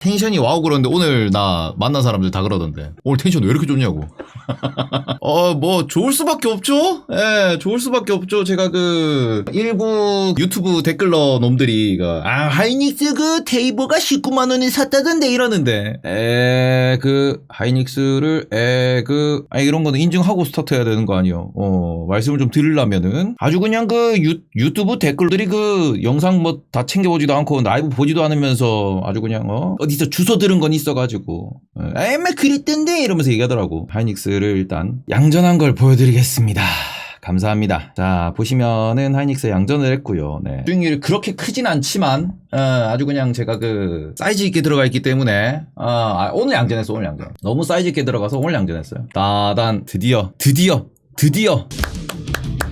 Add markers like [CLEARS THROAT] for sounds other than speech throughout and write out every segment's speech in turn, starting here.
텐션이 와우 그러는데 오늘 나 만난 사람들 다 그러던데. 오늘 텐션 왜 이렇게 좋냐고. [LAUGHS] 어 뭐 좋을 수밖에 없죠? 예 좋을 수밖에 없죠. 제가 그 일부 유튜브 댓글러 놈들이 그, 아 하이닉스 그 테이버가 19만 원에 샀다던데 이러는데. 에 그 하이닉스를 에 그 아니 이런 거는 인증하고 스타트해야 되는 거 아니요? 어 말씀을 좀 드리려면은 아주 그냥 그 유, 유튜브 댓글들이 그 영상 뭐 다 챙겨보지도 않고 라이브 보지도 않으면서 아주 그냥 어 어디서 주소 들은 건 있어가지고 에메 그랬던데 이러면서 얘기하더라고 하이닉스를 일단 양전한 걸 보여드리겠습니다 감사합니다. 자, 보시면은 하이닉스 양전을 했고요. 네. 수익률이 그렇게 크진 않지만, 어, 아주 그냥 제가 그, 사이즈 있게 들어가 있기 때문에, 어, 아, 오늘 양전했어, 오늘 양전. 너무 사이즈 있게 들어가서 오늘 양전했어요. 따단, 드디어, 드디어, 드디어.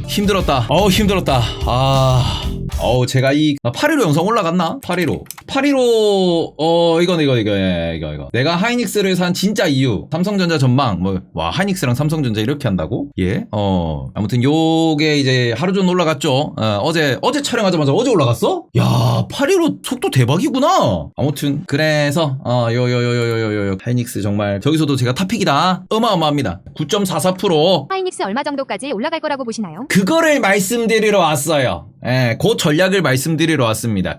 힘들었다. 어우, 힘들었다. 아. 어우, 제가 이, 815 영상 올라갔나? 815. 815, 어, 이건, 이거, 이거, 예, 이거, 이거. 내가 하이닉스를 산 진짜 이유. 삼성전자 전망, 뭐, 와, 하이닉스랑 삼성전자 이렇게 한다고? 예, 어. 아무튼 요게 이제 하루 종일 올라갔죠. 어, 제 어제 촬영하자마자 어제 올라갔어? 야, 815 속도 대박이구나. 아무튼, 그래서, 어, 요, 요, 요, 요, 요, 요, 요, 하이닉스 정말, 저기서도 제가 탑픽이다. 어마어마합니다. 9.44%. 하이닉스 얼마 정도까지 올라갈 거라고 보시나요? 그거를 말씀드리러 왔어요. 예, 그 전략을 말씀드리러 왔습니다.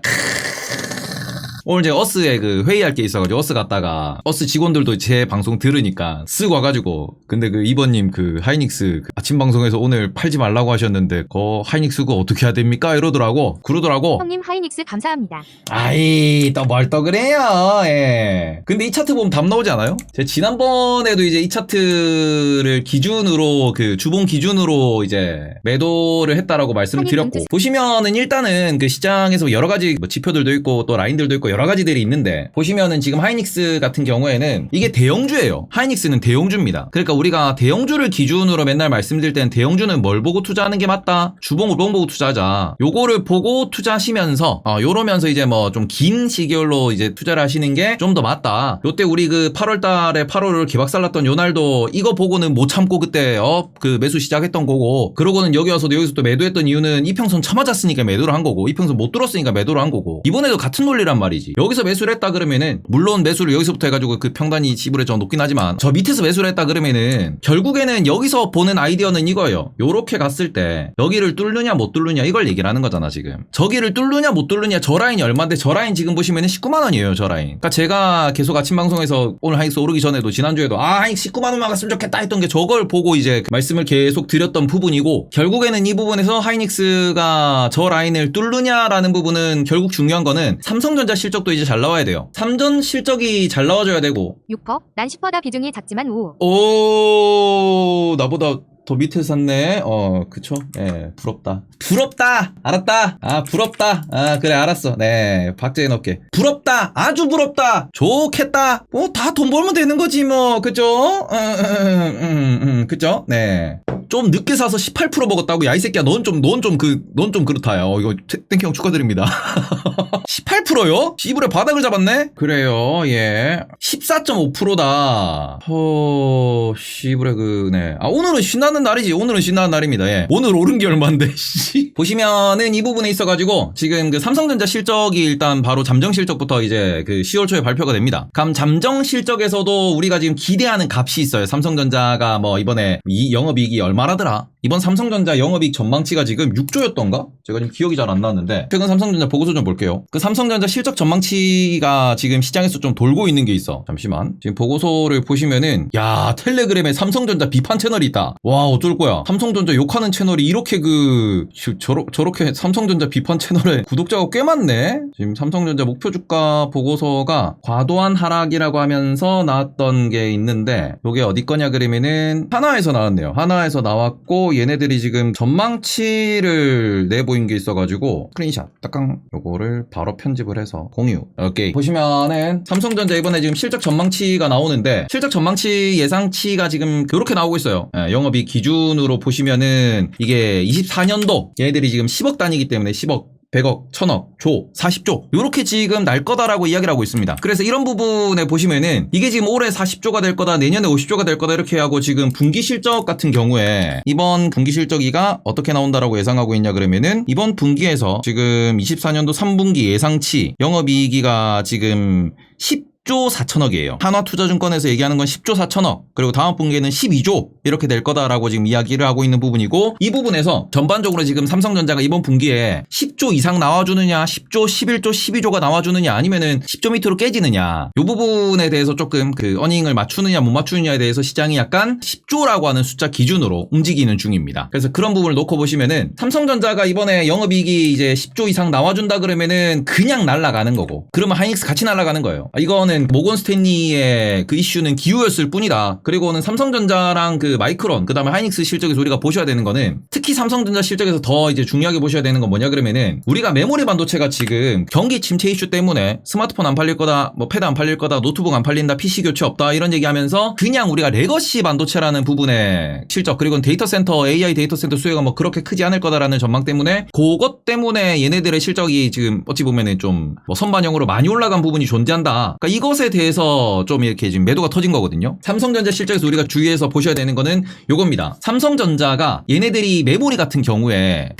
오늘 제가 어스에 그 회의할 게 있어가지고 어스 갔다가 어스 직원들도 제 방송 들으니까 쓱 와가지고 근데 그 이번님 그 하이닉스 그 아침 방송에서 오늘 팔지 말라고 하셨는데 그 하이닉스 그거 어떻게 해야 됩니까? 이러더라고. 그러더라고. 형님 하이닉스 감사합니다. 아이 또 뭘 또 그래요? 예. 근데 이 차트 보면 답 나오지 않아요? 제가 지난번에도 이제 이 차트를 기준으로 그 주봉 기준으로 이제 매도를 했다라고 말씀을 드렸고 보시면은 일단은 그 시장에서 여러 가지 뭐 지표들도 있고 또 라인들도 있고 여러 가지들이 있는데 보시면은 지금 하이닉스 같은 경우에는 이게 대형주예요. 하이닉스는 대형주입니다. 그러니까 우리가 대형주를 기준으로 맨날 말씀드릴 때는 대형주는 뭘 보고 투자하는 게 맞다? 주봉 우봉 보고 투자하자. 요거를 보고 투자하시면서 어, 요러면서 이제 뭐 좀 긴 시기열로 이제 투자를 하시는 게 좀 더 맞다. 요때 우리 그 8월 달에 8월을 개박살 났던 요날도 이거 보고는 못 참고 그때 어 그 매수 시작했던 거고. 그러고는 여기 와서도 여기서 또 매도했던 이유는 이평선 쳐맞았으니까 매도를 한 거고 이평선 못 뚫었으니까 매도를 한 거고. 이번에도 같은 논리란 말이 지 여기서 매수를 했다 그러면은 물론 매수를 여기서부터 해가지고 그 평단이 지불에 저 높긴 하지만 저 밑에서 매수를 했다 그러면은 결국에는 여기서 보는 아이디어는 이거예요. 요렇게 갔을 때 여기를 뚫느냐 못 뚫느냐 이걸 얘기를 하는 거잖아 지금. 저기를 뚫느냐 못 뚫느냐 저 라인이 얼마인데 저 라인 지금 보시면은 19만 원이에요 저 라인. 그러니까 제가 계속 아침 방송에서 오늘 하이닉스 오르기 전에도 지난주에도 아 하이닉스 19만 원만 갔으면 좋겠다 했던 게 저걸 보고 이제 그 말씀을 계속 드렸던 부분이고 결국에는 이 부분에서 하이닉스가 저 라인을 뚫느냐라는 부분은 결국 중요한 거는 삼성전자 실 적도 이제 잘 나와야 돼요 삼전 실적이 잘 나와줘야 되고 6퍼? 난 10퍼다 비중이 작지만 우. 오 나보다 더 밑에 샀네. 어 그쵸? 예 부럽다. 부럽다! 알았다! 아 부럽다! 아 그래 알았어. 네 박제해 놓을게. 부럽다! 아주 부럽다! 좋겠다! 뭐 다 돈 벌면 되는 거지 뭐. 그죠 음, 음, 음, 그죠 네 좀 늦게 사서 18% 먹었다고? 야 이 새끼야 넌 좀 넌 좀 그 넌 좀 그렇다 요. 이거 태- 땡큐 형 축하드립니다. [LAUGHS] 18%요? 시불의 바닥을 잡았네? 그래요, 예. 14.5%다. 허, 시불의 그, 네. 아, 오늘은 신나는 날이지. 오늘은 신나는 날입니다, 예. 오늘 오른 게 얼만데, [LAUGHS] 씨. 보시면은 이 부분에 있어가지고, 지금 그 삼성전자 실적이 일단 바로 잠정 실적부터 이제 그 10월 초에 발표가 됩니다. 감 잠정 실적에서도 우리가 지금 기대하는 값이 있어요. 삼성전자가 뭐 이번에 이 영업이익이 얼마라더라? 이번 삼성전자 영업이익 전망치가 지금 6조였던가? 제가 지금 기억이 잘 안 나는데 최근 삼성전자 보고서 좀 볼게요. 그 삼성전자 실적 전망치가 지금 시장에서 좀 돌고 있는 게 있어. 잠시만. 지금 보고서를 보시면은 야 텔레그램에 삼성전자 비판 채널이 있다. 와 어쩔 거야. 삼성전자 욕하는 채널이 이렇게 그 저- 저러, 저렇게 삼성전자 비판 채널에 [LAUGHS] 구독자가 꽤 많네. 지금 삼성전자 목표 주가 보고서가 과도한 하락이라고 하면서 나왔던 게 있는데 요게 어디 거냐 그러면은 하나에서 나왔네요. 하나에서 나왔고 얘네들이 지금 전망치를 내보인 게 있어가지고 스크린샷 딱강 요거를 바로 편집을 해서 공유. 오케이. 보시면은 삼성전자 이번에 지금 실적 전망치가 나오는데 실적 전망치 예상치가 지금 이렇게 나오고 있어요. 예, 영업이 기준으로 보시면은 이게 24년도 얘네들이 지금 10억 단위이기 때문에 10억 100억, 1000억, 조, 40조 요렇게 지금 날 거다라고 이야기를 하고 있습니다. 그래서 이런 부분에 보시면은 이게 지금 올해 40조가 될 거다, 내년에 50조가 될 거다 이렇게 하고 지금 분기 실적 같은 경우에 이번 분기 실적이가 어떻게 나온다라고 예상하고 있냐 그러면은 이번 분기에서 지금 24년도 3분기 예상치 영업이익이가 지금 10 10조 4천억이에요. 한화투자증권에서 얘기하는 건 10조 4천억, 그리고 다음 분기에는 12조 이렇게 될 거다라고 지금 이야기를 하고 있는 부분이고 이 부분에서 전반적으로 지금 삼성전자가 이번 분기에 10조 이상 나와주느냐, 10조, 11조, 12조가 나와주느냐, 아니면은 10조 밑으로 깨지느냐, 이 부분에 대해서 조금 그 어닝을 맞추느냐 못 맞추느냐에 대해서 시장이 약간 10조라고 하는 숫자 기준으로 움직이는 중입니다. 그래서 그런 부분을 놓고 보시면은 삼성전자가 이번에 영업이익이 이제 10조 이상 나와준다 그러면은 그냥 날아가는 거고, 그러면 하이닉스 같이 날아가는 거예요. 아, 이거는 모건 스탠리의 그 이슈는 기후였을 뿐이다. 그리고는 삼성전자랑 그 마이크론, 그 다음에 하이닉스 실적에서 우리가 보셔야 되는 거는 특히 삼성전자 실적에서 더 이제 중요하게 보셔야 되는 건 뭐냐 그러면은 우리가 메모리 반도체가 지금 경기 침체 이슈 때문에 스마트폰 안 팔릴 거다, 뭐 패드 안 팔릴 거다, 노트북 안 팔린다, PC 교체 없다 이런 얘기하면서 그냥 우리가 레거시 반도체라는 부분의 실적 그리고 데이터 센터 AI 데이터 센터 수요가 뭐 그렇게 크지 않을 거다라는 전망 때문에 그것 때문에 얘네들의 실적이 지금 어찌 보면은 좀 뭐 선반영으로 많이 올라간 부분이 존재한다. 그러니까 이 것에 대해서 좀 이렇게 지금 매도가 터진 거거든요. 삼성전자 실적에서 우리가 주의해서 보셔야 되는 거는 요겁니다. 삼성전자가 얘네들이 메모리 같은 경우에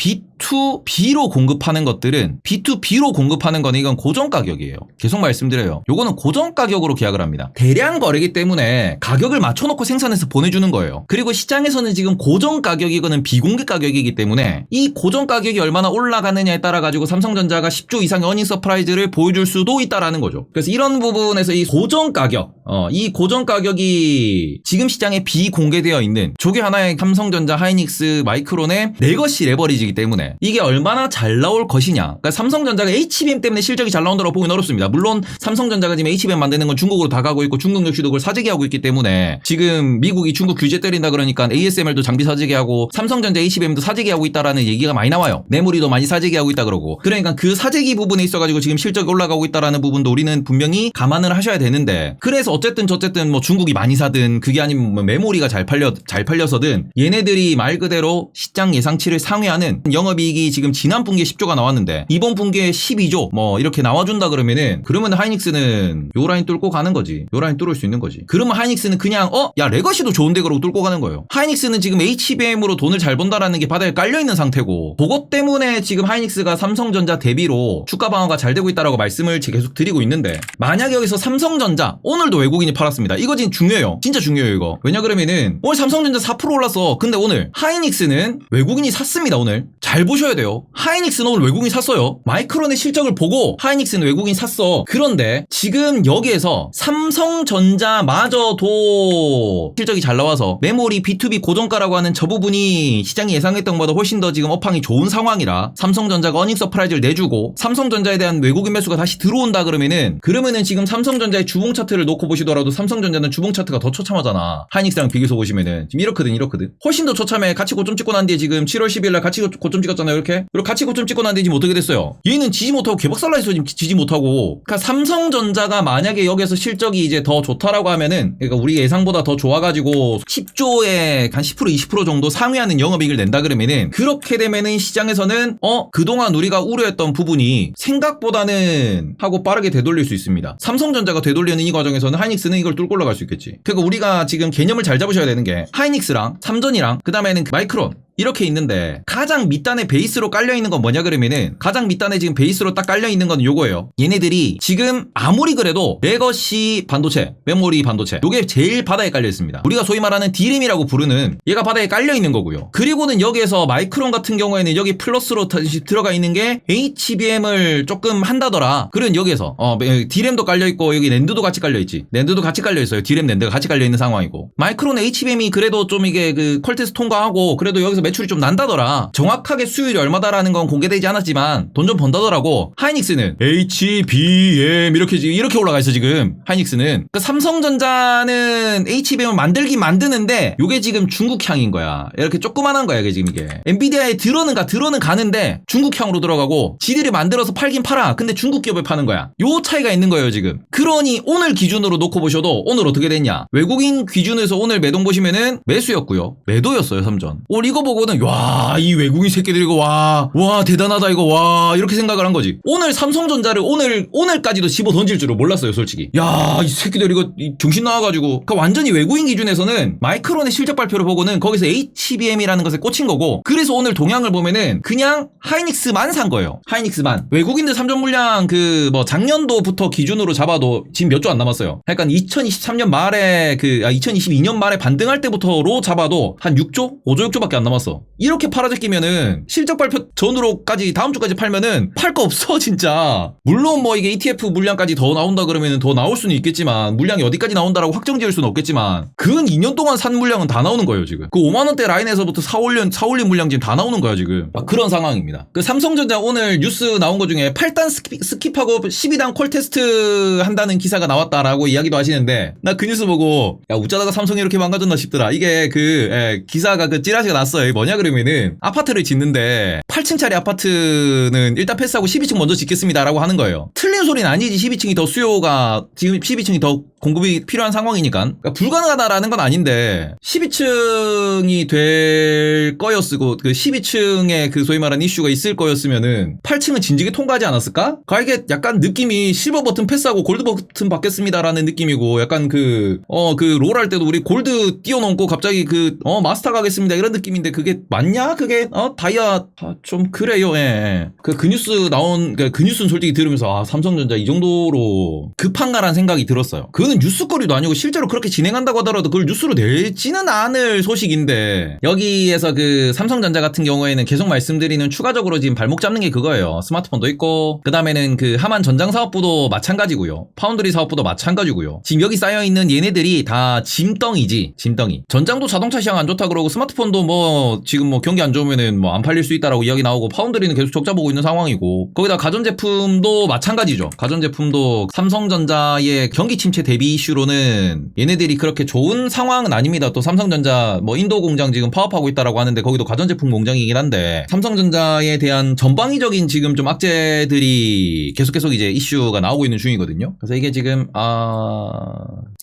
B2B로 공급하는 것들은 B2B로 공급하는 거는 이건 고정 가격이에요. 계속 말씀드려요. 요거는 고정 가격으로 계약을 합니다. 대량 거래기 때문에 가격을 맞춰놓고 생산해서 보내주는 거예요. 그리고 시장에서는 지금 고정 가격이거는 비공개 가격이기 때문에 이 고정 가격이 얼마나 올라가느냐에 따라 가지고 삼성전자가 10조 이상의 어닝 서프라이즈를 보여줄 수도 있다라는 거죠. 그래서 이런 부분에서 이 고정 가격, 어, 이 고정 가격이 지금 시장에 비공개되어 있는 조개 하나의 삼성전자, 하이닉스, 마이크론의 레거시 레버리지이기 때문에 이게 얼마나 잘 나올 것이냐. 그러니까 삼성전자가 HBM 때문에 실적이 잘 나온다고 보기는 어렵습니다. 물론 삼성전자가 지금 HBM 만드는 건 중국으로 다 가고 있고 중국 역시도 그걸 사재기 하고 있기 때문에 지금 미국이 중국 규제 때린다 그러니까 ASML도 장비 사재기 하고 삼성전자 HBM도 사재기 하고 있다라는 얘기가 많이 나와요. 메모리도 많이 사재기 하고 있다 그러고 그러니까 그 사재기 부분에 있어가지고 지금 실적이 올라가고 있다라는 부분도 우리는 분명히 감안을 하셔야 되는데 그래서 어쨌든 저쨌든 뭐 중국이 많이 사든 그게 아니면 뭐 메모리가 잘 팔려 잘 팔려서든 얘네들이 말 그대로 시장 예상치를 상회하는 영업이 익이 지금 지난 분기에 10조가 나왔는데 이번 분기에 12조 뭐 이렇게 나와준다 그러면은 그러면 하이닉스는 요 라인 뚫고 가는 거지. 요 라인 뚫을 수 있는 거지. 그러면 하이닉스는 그냥 어? 야 레거시도 좋은데 그러고 뚫고 가는 거예요. 하이닉스는 지금 HBM으로 돈을 잘 번다라는 게 바닥에 깔려 있는 상태고 그것 때문에 지금 하이닉스가 삼성전자 대비로 주가 방어가 잘 되고 있다라고 말씀을 제- 계속 드리고 있는데 만약 여기서 삼성전자 오늘도 외국인이 팔았습니다. 이거 지금 중요해요. 진짜 중요해요 이거. 왜냐 그러면은 오늘 삼성전자 4% 올랐어 근데 오늘 하이닉스는 외국인이 샀습니다 오늘. 잘 보셔야 돼요. 하이닉스는 오늘 외국인이 샀어요. 마이크론의 실적을 보고 하이닉스는 외국인이 샀어. 그런데 지금 여기에서 삼성전자마저도 실적이 잘 나와서 메모리 B2B 고정가라고 하는 저 부분이 시장이 예상했던 것보다 훨씬 더 지금 업황이 좋은 상황이라 삼성전자가 어닝 서프라이즈를 내주고 삼성전자에 대한 외국인 매수가 다시 들어온다 그러면은 그러면은 지금 삼성전자의 주봉 차트를 놓고 보시더라도 삼성전자는 주봉 차트가 더 처참하잖아. 하이닉스랑 비교해서 보시면은. 지금 이렇거든 이렇거든. 훨씬 더 처참해. 같이 고점 찍고 난 뒤에 지금 7월 10일 날 같이 고- 고점 찍 었잖아요 이렇게 그리고 같이 고점 찍고 난 뒤에 지금 어떻게 됐어요 얘는 지지 못하고 개박살나 있어 지금 지지 못하고 그러니까 삼성전자가 만약에 여기서 실적이 이제 더 좋다라고 하면은 그러니까 우리 예상보다 더 좋아가지고 10조에 한 10% 20% 정도 상회하는 영업이익을 낸다 그러면은 그렇게 되면은 시장에서는 어 그동안 우리가 우려했던 부분이 생각보다는 하고 빠르게 되돌릴 수 있습니다. 삼성전자가 되돌리는 이 과정에서는 하이닉스는 이걸 뚫고 올라갈 수 있겠지. 그러니까 우리가 지금 개념을 잘 잡으셔야 되는 게 하이닉스랑 삼전이랑 그 다음에는 마이크론 이렇게 있는데 가장 밑단에 베이스로 깔려 있는 건 뭐냐 그러면은 가장 밑단에 지금 베이스로 딱 깔려 있는 건 요거예요. 얘네들이 지금 아무리 그래도 레거시 반도체, 메모리 반도체 요게 제일 바닥에 깔려 있습니다. 우리가 소위 말하는 디램이라고 부르는 얘가 바닥에 깔려 있는 거고요. 그리고는 여기에서 마이크론 같은 경우에는 여기 플러스로 다시 들어가 있는 게 HBM을 조금 한다더라. 그런 여기에서 어 디램도 깔려 있고 여기 랜드도 같이 깔려 있지. 랜드도 같이 깔려 있어요. 디램 랜드가 같이 깔려 있는 상황이고 마이크론 HBM이 그래도 좀 이게 그 퀄테스트 통과하고 그래도 여기서 매출이 좀 난다더라. 정확하게 수율이 얼마다라는 건 공개되지 않았지만 돈 좀 번다더라고. 하이닉스는 HBM 이렇게 지금 이렇게 올라가 있어 지금 하이닉스는. 그러니까 삼성전자는 HBM을 만들긴 만드는데 요게 지금 중국향인 거야. 이렇게 조그만한 거야 이게 지금 이게. 엔비디아에 들어는 가 들어는 가는데 중국향으로 들어가고 지들이 만들어서 팔긴 팔아. 근데 중국 기업에 파는 거야. 요 차이가 있는 거예요 지금. 그러니 오늘 기준으로 놓고 보셔도 오늘 어떻게 됐냐? 외국인 기준에서 오늘 매동 보시면은 매수였고요. 매도였어요 삼전. 오늘 이거 보고 보고는 와 이 외국인 새끼들 이거 와와 대단하다 이거 와 이렇게 생각을 한 거지. 오늘 삼성전자를 오늘 오늘까지도 집어 던질 줄은 몰랐어요 솔직히. 야 이 새끼들 이거 이 정신 나와가지고. 그 완전히 외국인 기준에서는 마이크론의 실적 발표를 보고는 거기서 HBM이라는 것에 꽂힌 거고 그래서 오늘 동향을 보면은 그냥 하이닉스만 산 거예요. 하이닉스만. 외국인들 삼전 물량 그 뭐 작년도부터 기준으로 잡아도 지금 몇조안 남았어요. 그러니까 2023년 말에 그 아, 2022년 말에 반등할 때부터로 잡아도 한 6조? 5조 6조밖에 안 남았어 이렇게 팔아제 끼면은 실적 발표 전으로까지 다음 주까지 팔면은 팔 거 없어 [LAUGHS] 진짜. 물론 뭐 이게 ETF 물량까지 더 나온다 그러면은 더 나올 수는 있겠지만 물량이 어디까지 나온다라고 확정 지을 수는 없겠지만 근 2년 동안 산 물량은 다 나오는 거예요 지금. 그 5만 원대 라인에서부터 사올린 사올린 물량 지금 다 나오는 거야 지금. 막 그런 상황입니다. 그 삼성전자 오늘 뉴스 나온 것 중에 8단 스킵, 스킵 하고 12단 콜 테스트 한다는 기사가 나왔다라고 이야기도 하시는데 나 그 뉴스 보고 야 웃자다가 삼성이 이렇게 망가졌나 싶더라. 이게 그 예, 기사가 그 찌라시가 났어요 이게 뭐냐 그러면은 아파트를 짓는데 8층짜리 아파트는 일단 패스하고 12층 먼저 짓겠습니다라고 하는 거예요. 틀린 소리는 아니지 12층이 더 수요가 지금 12층이 더 공급이 필요한 상황이니까 그러니까 불가능하다라는 건 아닌데 12층이 될 거였고 그 12층에 그 소위 말하는 이슈가 있을 거였으면은 8층은 진지게 통과하지 않았을까? 가 이게 약간 느낌이 실버 버튼 패스하고 골드 버튼 받겠습니다라는 느낌이고 약간 그 어 그 롤 할 때도 우리 골드 띄워놓고 갑자기 그 어 마스터 가겠습니다 이런 느낌인데 그게 맞냐? 그게 어 다이아 아, 좀 그래요. 예. 그, 그 뉴스 나온 그, 그 뉴스는 솔직히 들으면서 아 삼성전자 이 정도로 급한가라는 생각이 들었어요. 그 거는 뉴스거리도 아니고 실제로 그렇게 진행한다고 하더라도 그걸 뉴스로 내지는 않을 소식인데 여기에서 그 삼성전자 같은 경우에는 계속 말씀드리는 추가적으로 지금 발목 잡는 게 그거예요. 스마트폰도 있고 그 다음에는 그 하만 전장 사업부도 마찬가지고요. 파운드리 사업부도 마찬가지고요. 지금 여기 쌓여 있는 얘네들이 다 짐덩이지 짐덩이. 전장도 자동차 시장 안 좋다 그러고 스마트폰도 뭐 지금 뭐 경기 안 좋으면은 뭐 안 팔릴 수 있다라고 이야기 나오고 파운드리는 계속 적자 보고 있는 상황이고 거기다 가전제품도 마찬가지죠. 가전제품도 삼성전자의 경기 침체 대비 이슈로는 얘네들이 그렇게 좋은 상황은 아닙니다. 또 삼성전자 뭐 인도 공장 지금 파업하고 있다라고 하는데 거기도 가전제품 공장이긴 한데 삼성전자에 대한 전방위적인 지금 좀 악재들이 계속 계속 이제 이슈가 나오고 있는 중이거든요. 그래서 이게 지금 아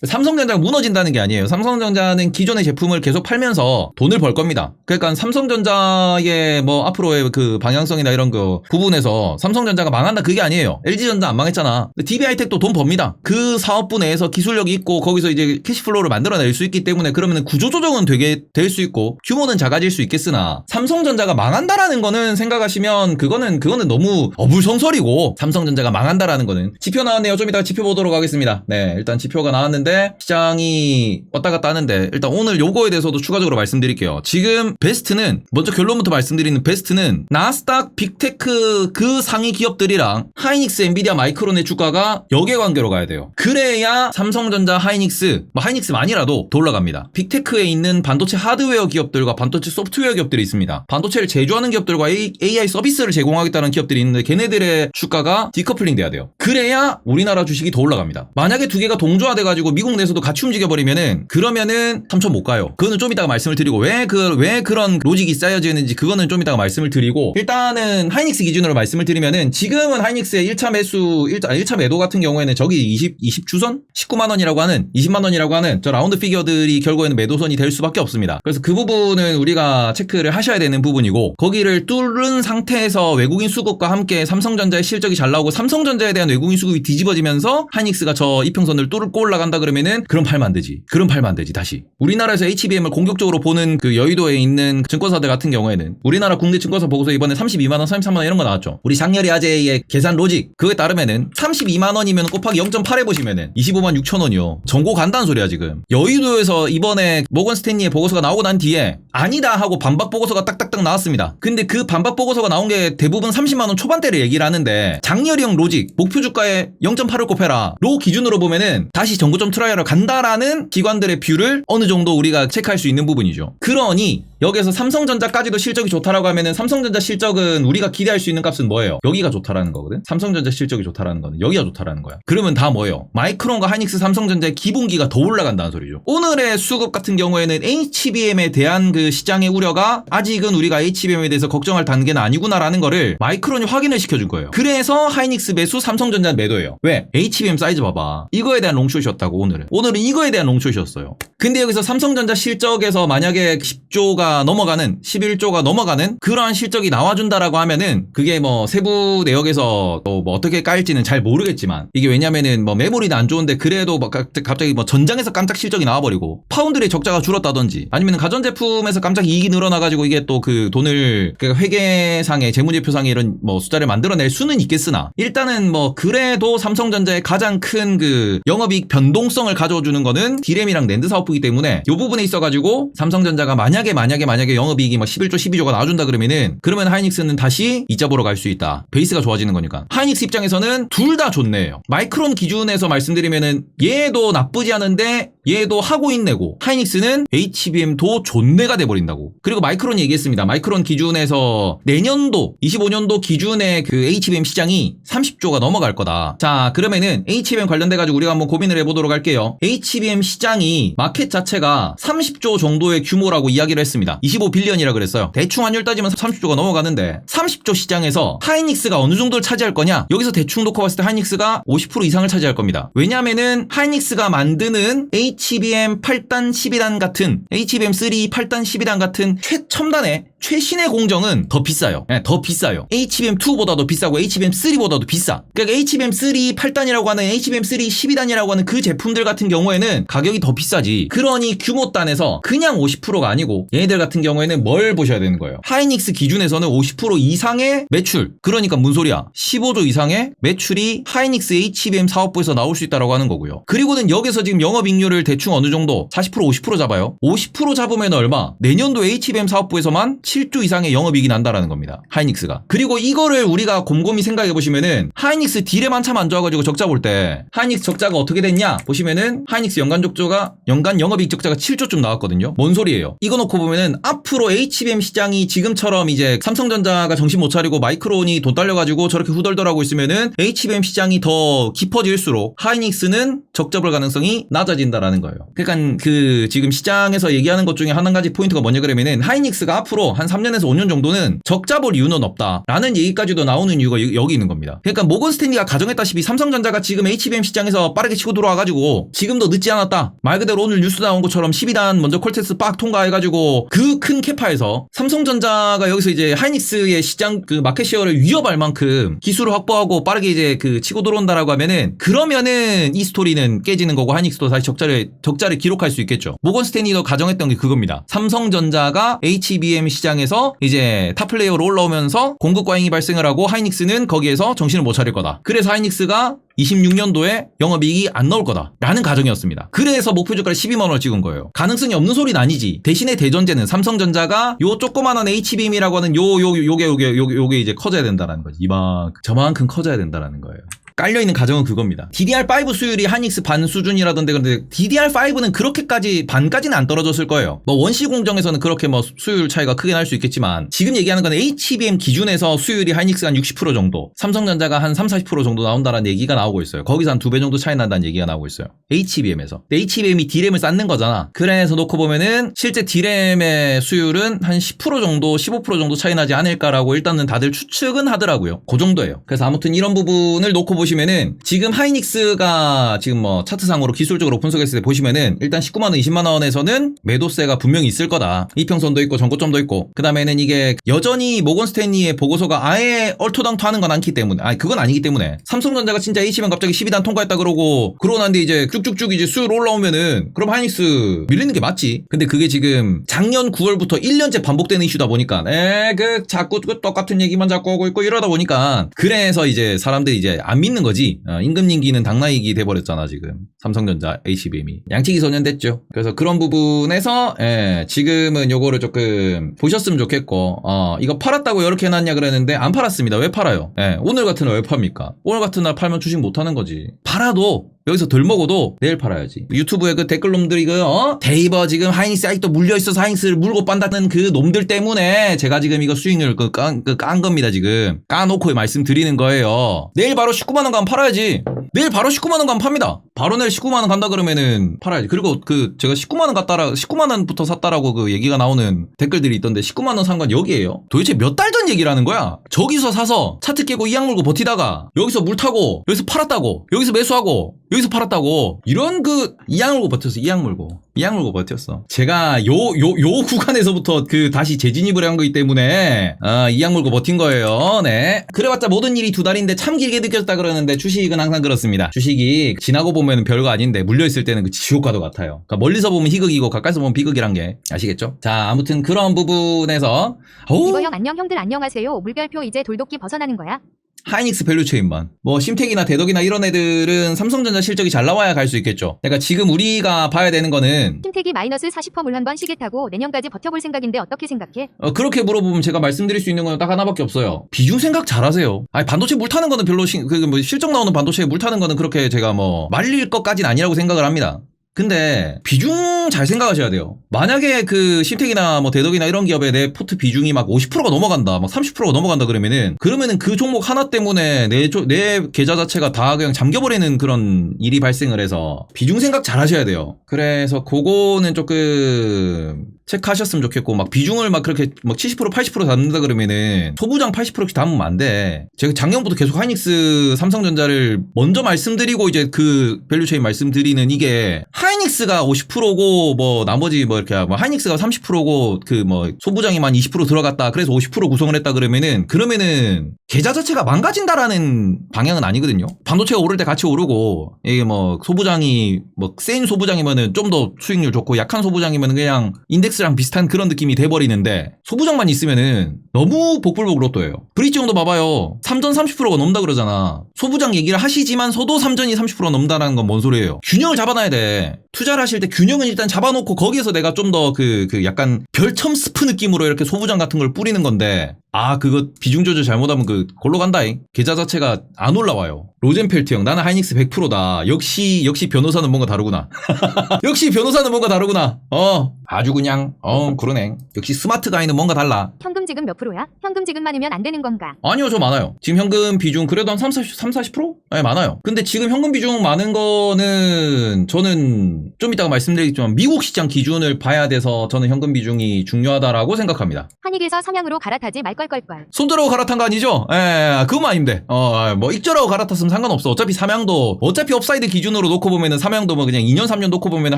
삼성전자가 무너진다는 게 아니에요. 삼성전자는 기존의 제품을 계속 팔면서 돈을 벌 겁니다. 그러니까 삼성전자의 뭐 앞으로의 그 방향성이나 이런 그 부분에서 삼성전자가 망한다 그게 아니에요. LG전자 안 망했잖아. DB하이텍도 돈 법니다. 그 사업부 내에서 기술력이 있고 거기서 이제 캐시플로우를 만들어낼 수 있기 때문에 그러면 구조 조정은 되게 될 수 있고 규모는 작아질 수 있겠으나 삼성전자가 망한다라는 거는 생각하시면 그거는 그거는 너무 어불성설이고 삼성전자가 망한다라는 거는 지표 나왔네요. 좀 이따가 지표 보도록 하겠습니다. 네, 일단 지표가 나왔는데 시장이 왔다 갔다 하는데 일단 오늘 요거에 대해서도 추가적으로 말씀드릴게요. 지금 베스트는 먼저 결론부터 말씀드리는 베스트는 나스닥 빅테크 그 상위 기업들이랑 하이닉스, 엔비디아, 마이크론의 주가가 역외관계로 가야 돼요. 그래야 삼성전자, 하이닉스, 뭐 하이닉스만이라도 더 올라갑니다. 빅테크에 있는 반도체 하드웨어 기업들과 반도체 소프트웨어 기업들이 있습니다. 반도체를 제조하는 기업들과 AI 서비스를 제공하겠다는 기업들이 있는데 걔네들의 주가가 디커플링 돼야 돼요. 그래야 우리나라 주식이 더 올라갑니다. 만약에 두 개가 동조화돼 가지고 미국 내에서도 같이 움직여 버리면은 그러면은 3천 못 가요. 그거는 좀 이따가 말씀을 드리고 왜 그 왜 그 런 로직이 쌓여지는지 그거는 좀 이따가 말씀을 드리고 일단은 하이닉스 기준으로 말씀을 드리면은 지금은 하이닉스의 1차 매수 1차, 1차 매도 같은 경우에는 저기 20 20 주선 19만 원이라고 하는 20만 원이라고 하는 저 라운드 피겨들이 결국에는 매도선이 될 수밖에 없습니다. 그래서 그 부분은 우리가 체크를 하셔야 되는 부분이고 거기를 뚫은 상태에서 외국인 수급과 함께 삼성전자의 실적이 잘 나오고 삼성전자에 대한 외국인 수급이 뒤집어지면서 하이닉스가 저 이평선을 뚫고 올라간다 그러면은 그럼 팔면 안 되지. 그럼 팔면 안 되지. 다시. 우리나라에서 HBM을 공격적으로 보는 그 여의도에 있는 증권사들 같은 경우에는 우리나라 국내 증권사 보고서 이번에 32만 원, 33만 원 이런 거 나왔죠. 우리 장렬이 아재의 계산 로직 그거에 따르면은 32만 원이면 곱하기 0.8 해보시면은 25만 6천 원이요. 정고 간다는 소리야 지금. 여의도에서 이번에 모건 스탠리의 보고서가 나오고 난 뒤에 아니다 하고 반박 보고서가 딱딱딱 나왔습니다. 근데 그 반박 보고서가 나온 게 대부분 30만 원 초반대를 얘기를 하는데 장렬형 로직 목표 주가에 0.8을 곱해라 로 기준으로 보면은 다시 정고점 트라이얼을 간다라는 기관들의 뷰를 어느 정도 우리가 체크할 수 있는 부분이죠. 그러니 여기에서 삼성전자까지도 실적이 좋다라고 하면은 삼성전자 실적은 우리가 기대할 수 있는 값은 뭐예요? 여기가 좋다라는 거거든. 삼성전자 실적이 좋다라는 거는 여기가 좋다라는 거야. 그러면 다 뭐예요? 마이크론과 하이닉스, 삼성전자의 기본기가 더 올라간다는 소리죠. 오늘의 수급 같은 경우에는 HBM에 대한 그 시장의 우려가 아직은 우리가 HBM에 대해서 걱정할 단계는 아니구나라는 거를 마이크론이 확인을 시켜준 거예요. 그래서 하이닉스 매수, 삼성전자 매도예요. 왜? HBM 사이즈 봐봐. 이거에 대한 롱숏이었다고 오늘은. 오늘은 이거에 대한 롱숏이었어요. 근데 여기서 삼성전자 실적에서 만약에 10조가 11조가 넘어가는 11조가 넘어가는 그러한 실적이 나와준다라고 하면은 그게 뭐 세부 내역에서 또 뭐 어떻게 까일지는 잘 모르겠지만 이게 왜냐면은 뭐 메모리는 안 좋은데 그래도 뭐 가- 갑자기 뭐 전장에서 깜짝 실적이 나와버리고 파운드의 적자가 줄었다든지 아니면 가전제품에서 깜짝 이익이 늘어나가지고 이게 또 그 돈을 그 회계상에 재무제표상에 이런 뭐 숫자를 만들어낼 수는 있겠으나 일단은 뭐 그래도 삼성전자의 가장 큰 그 영업이익 변동성을 가져주는 거는 디램이랑 랜드 사업부이기 때문에 이 부분에 있어가지고 삼성전자가 만약에 만약에 만약에 영업이익이 뭐 11조 12조가 나와준다 그러면은 그러면 하이닉스는 다시 이자 보러 갈 수 있다. 베이스가 좋아지는 거니까. 하이닉스 입장에서는 둘 다 좋네요. 마이크론 기준에서 말씀드리면은 얘도 나쁘지 않은데 얘도 하고 있네고 하이닉스는 HBM도 존내가 돼버린다고. 그리고 마이크론 얘기했습니다. 마이크론 기준에서 내년도 25년도 기준의 그 HBM 시장이 30조가 넘어갈 거다. 자 그러면은 HBM 관련돼 가지고 우리가 한번 고민을 해보도록 할게요. HBM 시장이 마켓 자체가 30조 정도의 규모라고 이야기를 했습니다 25빌리언이라 그랬어요. 대충 환율 따지면 30조가 넘어가는데 30조 시장에서 하이닉스가 어느 정도를 차지할 거냐? 여기서 대충 놓고 봤을 때 하이닉스가 50% 이상을 차지할 겁니다. 왜냐면은 하이닉스가 만드는 HBM 8단 12단 같은 HBM3 8단 12단 같은 최첨단의 최신의 공정은 더 비싸요. 네, 더 비싸요. HBM2보다도 비싸고 HBM3보다도 비싸. 그러니까 HBM3 8단이라고 하는 HBM3 12단이라고 하는 그 제품들 같은 경우에는 가격이 더 비싸지. 그러니 규모 단에서 그냥 50%가 아니고 얘네들 같은 경우에는 뭘 보셔야 되는 거예요. 하이닉스 기준에서는 50% 이상의 매출. 그러니까 뭔 소리야? 15조 이상의 매출이 하이닉스 HBM 사업부에서 나올 수 있다라고 하는 거고요. 그리고는 여기서 지금 영업이익률을 대충 어느 정도 40% 50% 잡아요. 50% 잡으면 얼마? 내년도 HBM 사업부에서만 7조 이상의 영업이익이 난다라는 겁니다. 하이닉스가. 그리고 이거를 우리가 곰곰이 생각해 보시면은 하이닉스 딜에 한참 안 좋아가지고 적자 볼 때 하이닉스 적자가 어떻게 됐냐 보시면은 하이닉스 연간 적자가 연간 영업이익 적자가 7조쯤 나왔거든요. 뭔 소리예요? 이거 놓고 보면은 앞으로 HBM 시장이 지금처럼 이제 삼성전자가 정신 못 차리고 마이크론이 돈 딸려가지고 저렇게 후덜덜하고 있으면은 HBM 시장이 더 깊어질수록 하이닉스는 적자 볼 가능성이 낮아진다라는 거예요. 그러니까 그 지금 시장에서 얘기하는 것 중에 한 가지 포인트가 뭐냐 그러면은 하이닉스가 앞으로 한 3년에서 5년 정도는 적자 볼 이유는 없다라는 얘기까지도 나오는 이유가 여- 여기 있는 겁니다. 그러니까 모건 스탠리가 가정했다시피 삼성전자가 지금 HBM 시장에서 빠르게 치고 들어와가지고 지금도 늦지 않았다. 말 그대로 오늘 뉴스 나온 것처럼 12단 먼저 콜테스 빡 통과해가지고 그 큰 캐파에서 삼성전자가 여기서 이제 하이닉스의 시장 그 마켓시어를 위협할 만큼 기술을 확보하고 빠르게 이제 그 치고 들어온다라고 하면은 그러면은 이 스토리는 깨지는 거고 하이닉스도 다시 적자를 적자를 기록할 수 있겠죠. 모건 스탠리도 가정했던 게 그겁니다. 삼성전자가 HBM 시장 에서 이제 탑 플레이어로 올라오면서 공급 과잉이 발생을 하고 하이닉스는 거기에서 정신을 못 차릴 거다. 그래서 하이닉스가 26년도에 영업이익이 안 나올 거다. 라는 가정이었습니다. 그래서 목표 주가를 12만 원을 찍은 거예요. 가능성이 없는 소리는 아니지. 대신에 대전제는 삼성전자가 요 조그만한 HBM이라고 하는 요, 요, 요게, 요게, 요게, 요게 이제 커져야 된다는 거지. 이만, 저만큼 커져야 된다는 거예요. 깔려있는 가정은 그겁니다. DDR5 수율이 하닉스 반 수준이라던데 그런데 DDR5는 그렇게까지 반까지는 안 떨어졌을 거예요. 뭐 원시 공정에서는 그렇게 뭐 수율 차이가 크게 날 수 있겠지만 지금 얘기하는 건 HBM 기준에서 수율이 하이닉스가 한 60% 정도, 삼성전자가 한 3, 40% 정도 나온다는 얘기가 나오고 있어요. 거기서 한 두 배 정도 차이 난다는 얘기가 나오고 있어요. HBM에서. HBM이 D램을 쌓는 거잖아. 그래서 놓고 보면은 실제 D램의 수율은 한 10% 정도, 15% 정도 차이 나지 않을까라고 일단은 다들 추측은 하더라고요. 그 정도예요. 그래서 아무튼 이런 부분을 놓고 보시 면은 지금 하이닉스가 지금 뭐 차트상으로 기술적으로 분석했을 때 보시면은 일단 19만 원, 20만 원에서는 매도세가 분명히 있을 거다. 이평선도 있고 전고점도 있고 그 다음에는 이게 여전히 모건 스탠리의 보고서가 아예 얼토당토하는 건 않기 때문에 아니 그건 아니기 때문에 삼성전자가 진짜 H면 갑자기 12단 통과했다 그러고 그러고 난뒤 이제 쭉쭉쭉 이제 수율 올라오면은 그럼 하이닉스 밀리는 게 맞지. 근데 그게 지금 작년 9월부터 1년째 반복되는 이슈다 보니까 에그 자꾸 그 똑같은 얘기만 자꾸 하고 있고 이러다 보니까 그래서 이제 사람들이 이제 안 믿는 거지. 어, 임금님기는 당나이기 돼버렸잖아 지금 삼성전자 HBM이 양치기 소년 됐죠. 그래서 그런 부분에서 예, 지금은 요거를 조금 보셨으면 좋겠고 어, 이거 팔았다고 이렇게 해놨냐 그랬는데 안 팔았습니다. 왜 팔아요? 예, 오늘 같은 날 왜 팝니까? 오늘 같은 날 팔면 주식 못하는 거지. 팔아도 여기서 덜 먹어도 내일 팔아야지. 유튜브에 그 댓글 놈들이 그, 어? 데이버 지금 하이닉스 아직도 물려있어서 하이닉스를 물고 빤다는 그 놈들 때문에 제가 지금 이거 수익률 그 깐, 그 깐 겁니다, 지금. 까놓고 말씀드리는 거예요. 내일 바로 19만원 가면 팔아야지. 내일 바로 19만원 가면 팝니다. 바로 내일 19만원 간다 그러면은 팔아야지. 그리고 그, 제가 19만원 갔다라, 19만원부터 샀다라고 그 얘기가 나오는 댓글들이 있던데 19만원 산 건 여기에요. 도대체 몇 달 전 얘기라는 거야? 저기서 사서 차트 깨고 이악 물고 버티다가 여기서 물 타고 여기서 팔았다고 여기서 매수하고 여기서 팔았다고. 이런 그 이양 물고 버텼어 이양 물고. 이양 물고 버텼어. 제가 요 요 요 구간에서부터 그 다시 재진입을 한 거기 때문에 아 이양 물고 버틴 거예요. 네. 그래봤자 모든 일이 두 달인데 참 길게 느껴졌다 그러는데 주식은 항상 그렇습니다. 주식이 지나고 보면 별거 아닌데 물려있을 때는 그 지옥과도 같아요. 그러니까 멀리서 보면 희극이고 가까이서 보면 비극이란 게 아시겠죠? 자 아무튼 그런 부분에서 이거 형 안녕 형들 안녕하세요. 물결표 이제 돌도끼 벗어나는 거야. 하이닉스 밸류체인만. 뭐 심택이나 대덕이나 이런 애들은 삼성전자 실적이 잘 나와야 갈 수 있겠죠. 그러니까 지금 우리가 봐야 되는 거는 신택이 마이너스 40%물 한번 시계 타고 내년까지 버텨볼 생각인데 어떻게 생각해? 어, 그렇게 물어보면 제가 말씀드릴 수 있는 건 딱 하나밖에 없어요. 비중 생각 잘하세요. 아니 반도체 물 타는 거는 별로 시, 그, 뭐 실적 나오는 반도체에 물 타는 거는 그렇게 제가 뭐 말릴 것까지는 아니라고 생각을 합니다 근데 비중 잘 생각하셔야 돼요. 만약에 그 심택이나 뭐 대덕이나 이런 기업에 내 포트 비중이 막 50%가 넘어간다, 막 30%가 넘어간다 그러면은 그러면은 그 종목 하나 때문에 내, 조- 내 계좌 자체가 다 그냥 잠겨버리는 그런 일이 발생을 해서 비중 생각 잘 하셔야 돼요. 그래서 그거는 조금 체크하셨으면 좋겠고 막 비중을 막 그렇게 막 70% 80% 담는다 그러면은 소부장 80%씩 담으면 안 돼. 제가 작년부터 계속 하이닉스 삼성전자를 먼저 말씀드리고 이제 그 밸류체인 말씀드리는 이게 하이닉스가 50%고 뭐 나머지 뭐 이렇게 뭐 하이닉스가 30%고 그 뭐 소부장이만 20% 들어갔다. 그래서 50% 구성을 했다 그러면은 그러면은 계좌 자체가 망가진다라는 방향은 아니거든요. 반도체가 오를 때 같이 오르고 이게 뭐 소부장이 뭐센 소부장이면은 좀 더 수익률 좋고 약한 소부장이면은 그냥 인덱스랑 비슷한 그런 느낌이 돼 버리는데 소부장만 있으면은 너무 복불복 로또예요. 브릿지 형도 봐봐요. 3전 30%가 넘다 그러잖아. 소부장 얘기를 하시지만서도 3전이 30% 넘다라는 건 뭔 소리예요? 균형을 잡아놔야 돼. 투자를 하실 때 균형은 일단 잡아놓고 거기에서 내가 좀 더 그 그 약간 별첨 스프 느낌으로 이렇게 소부장 같은 걸 뿌리는 건데 아 그거 비중 조절 잘못하면 그 골로 간다잉. 계좌 자체가 안 올라와요. 로젠펠트 형 나는 하이닉스 100%다. 역시 역시 변호사는 뭔가 다르구나. [LAUGHS] 역시 변호사는 뭔가 다르구나. 어 아주 그냥 어 그러네. 역시 스마트 가이는 뭔가 달라. 현금 지금 몇 프로야? 현금 지금 많으면 안 되는 건가? 아니요, 저 많아요. 지금 현금 비중 그래도 한 3, 40, 3, 40%? 네, 많아요. 근데 지금 현금 비중 많은 거는 저는 좀 이따가 말씀드리겠지만 미국 시장 기준을 봐야 돼서 저는 현금 비중이 중요하다라고 생각합니다. 한익에서 삼양으로 갈아타지 말걸 걸걸. 손들어 갈아탄 거 아니죠? 예, 그거만 아니면 돼. 어, 뭐 익절하고 갈아탔으면 상관없어. 어차피 삼양도 어차피 업사이드 기준으로 놓고 보면은 삼양도 뭐 그냥 2년 3년 놓고 보면은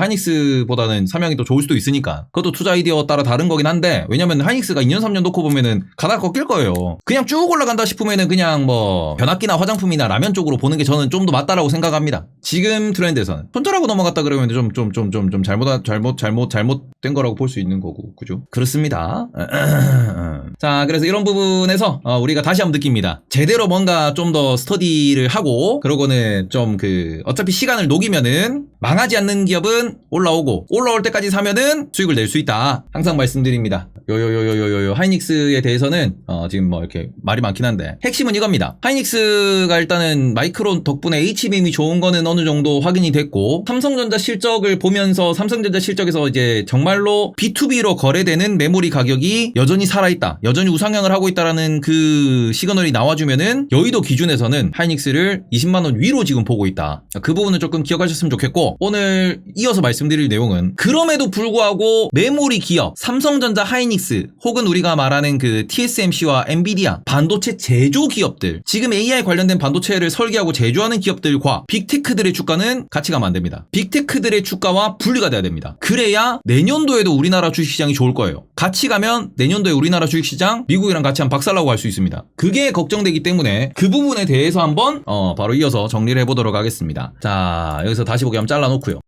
하이닉스보다는 삼양이 더 좋을 수도 있으니까. 그것도 투자 아이디어 따라 다른 거긴 한데 왜냐면 하이닉스가 2년 3년 놓고 보면은 가다가 꺾일 거예요. 그냥 쭉 올라간다 싶으면은 그냥 뭐 변압기나 화장품이나 라면 쪽으로 보는 게 저는 좀 더 맞다라고 생각합니다. 지금 트렌드에서는 손절하고 넘어갔다 그러면 좀 좀 좀 좀 좀 잘못 잘못 잘못 잘못된 거라고 볼 수 있는 거고 그죠? 그렇습니다. [CLEARS THROAT] 자 그래서 이런 부분에서 어, 우리가 다시 한번 느낍니다. 제대로 뭔가 좀 더 스터디를 하고 그러고는 좀 그 어차피 시간을 녹이면은 망하지 않는 기업은 올라오고 올라올 때까지 사면은 수익을 낼 수 있다. 항상 말씀드립니다. 요요요요요요 하이닉스에 대해서는 어, 지금 뭐 이렇게 말이 많긴 한데 핵심은 이겁니다. 하이닉스가 일단은 마이크론 덕분에 HBM이 좋은 거는 어느 정도 확인이 됐고 삼성전자 실적을 보면서 삼성전자 실적에서 이제 정말로 B2B로 거래되는 메모리 가격이 여전히 살아있다. 여전히 우상향을 하고 있다라는 그 시그널이 나와주면은 여의도 기준에서는 하이닉스를 20만 원 위로 지금 보고 있다. 그 부분은 조금 기억하셨으면 좋겠고 오늘 이어서 말씀드릴 내용은 그럼에도 불구하고 메모리 기업 삼성전자 하이닉스 혹은 우리가 말하는 그 TSMC와 엔비디아 반도체 제조 기업들 지금 AI 관련된 반도체를 설계하고 제조하는 기업들과 빅테크들의 주가는 같이 가면 안 됩니다. 빅테크들의 주가와 분리가 돼야 됩니다. 그래야 내년도에도 우리나라 주식시장이 좋을 거예요. 같이 가면 내년도에 우리나라 주식시장 미국이랑 같이 한 박살나고 할수 있습니다. 그게 걱정되기 때문에 그 부분에 대해서 한번 어, 바로 이어서 정리를 해보도록 하겠습니다. 자 여기서 다시 보기 한번 잘라놓고요.